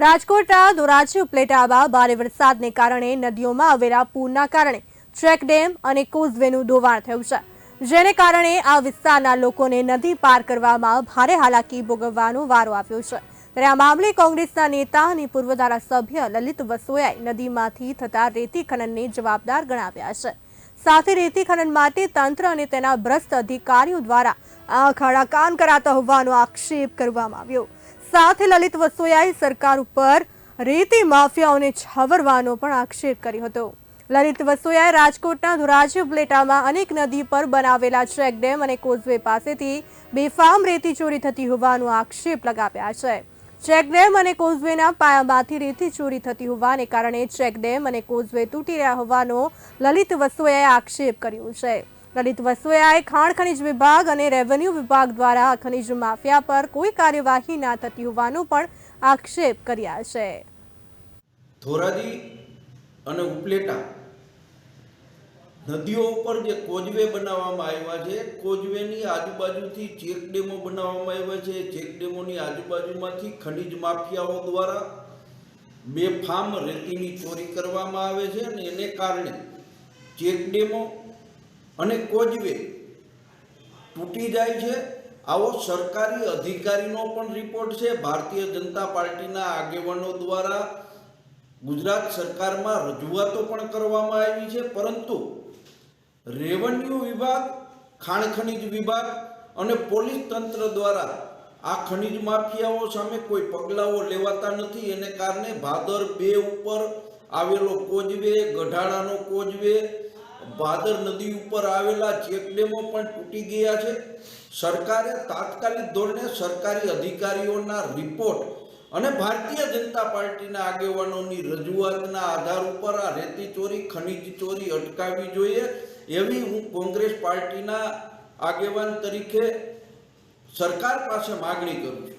રાજકોટના ધોરાજી ઉપલેટામાં ભારે વરસાદને કારણે નદીઓમાં આવેલા પૂરના કારણે ચેક ડેમ અને કોઝવેનું ધોવાણ થયું છે. જેને કારણે આ વિસ્તારના લોકોને નદી પાર કરવામાં ભારે હાલાકી ભોગવવાનો વારો આવ્યો છે. ત્યારે આ મામલે કોંગ્રેસના નેતા અને પૂર્વ ધારાસભ્ય લલિત વસોયાએ નદીમાંથી થતા રેતી ખનનને જવાબદાર ગણાવ્યા છે. સાથે રેતી ખનન માટે તંત્ર અને તેના ભ્રષ્ટ અધિકારીઓ દ્વારા આંખ કાન કરાતા હોવાનો આક્ષેપ કરવામાં આવ્યો. સાથે લલિત વસોયાએ સરકાર ઉપર રેતી માફિયાઓને છાવરવાનો પણ આક્ષેપ કર્યો હતો. લલિત વસોયાએ રાજકોટના ધોરાજી ઉપલેટામાં અનેક નદી પર બનાવેલા ચેક ડેમ અને કોઝવે પાસેથી બેફામ રેતી ચોરી થતી હોવાનો આક્ષેપ લગાવ્યા છે. ચેક ડેમ અને કોઝવેના પાયામાંથી રેતી ચોરી થતી હોવાને કારણે ચેક ડેમ અને કોઝવે તૂટી રહ્યા હોવાનો લલિત વસોયાએ આક્ષેપ કર્યો છે. લલિત વસોયાએ ખાણ ખનિજ વિભાગ અને રેવન્યુ વિભાગ દ્વારા ખનિજ માફિયા પર કોઈ કાર્યવાહી ના થતી હોવાનો પણ આક્ષેપ કર્યા છે. ધોરાજી અને ઉપલેટા નદીઓ ઉપર જે કોજવે બનાવવામાં આવ્યા છે કોજવેની આજુબાજુથી ચેક ડેમો બનાવવામાં આવ્યા છે. ચેક ડેમોની આજુબાજુમાંથી ખનિજ માફિયાઓ દ્વારા બેફામ રેતીની ચોરી કરવામાં આવે છે અને એને કારણે ચેક ડેમો અને કોજવે તૂટી જાય છે. આવો સરકારી અધિકારીનો પણ રિપોર્ટ છે. ભારતીય જનતા પાર્ટીના આગેવાનો દ્વારા ગુજરાત સરકારમાં રજૂઆતો પણ કરવામાં આવી છે. પરંતુ રેવન્યુ વિભાગ, ખાણ ખનિજ વિભાગ અને પોલીસ તંત્ર દ્વારા આ ખનિજ માફિયાઓ સામે કોઈ પગલાઓ લેવાતા નથી. એને કારણે ભાદર બે ઉપર આવેલો કોજવે ગઢાળાનો કોજવે ભાદર નદી ઉપર આવેલા ચેકડેમો પણ તૂટી ગયા છે. સરકારે તાત્કાલિક ધોરણે સરકારી અધિકારીઓના રિપોર્ટ અને ભારતીય જનતા પાર્ટીના આગેવાનોની રજૂઆતના આધાર ઉપર આ રેતી ચોરી, ખનીજ ચોરી અટકાવવી જોઈએ એવી હું કોંગ્રેસ પાર્ટીના આગેવાન તરીકે સરકાર પાસે માગણી કરું છું.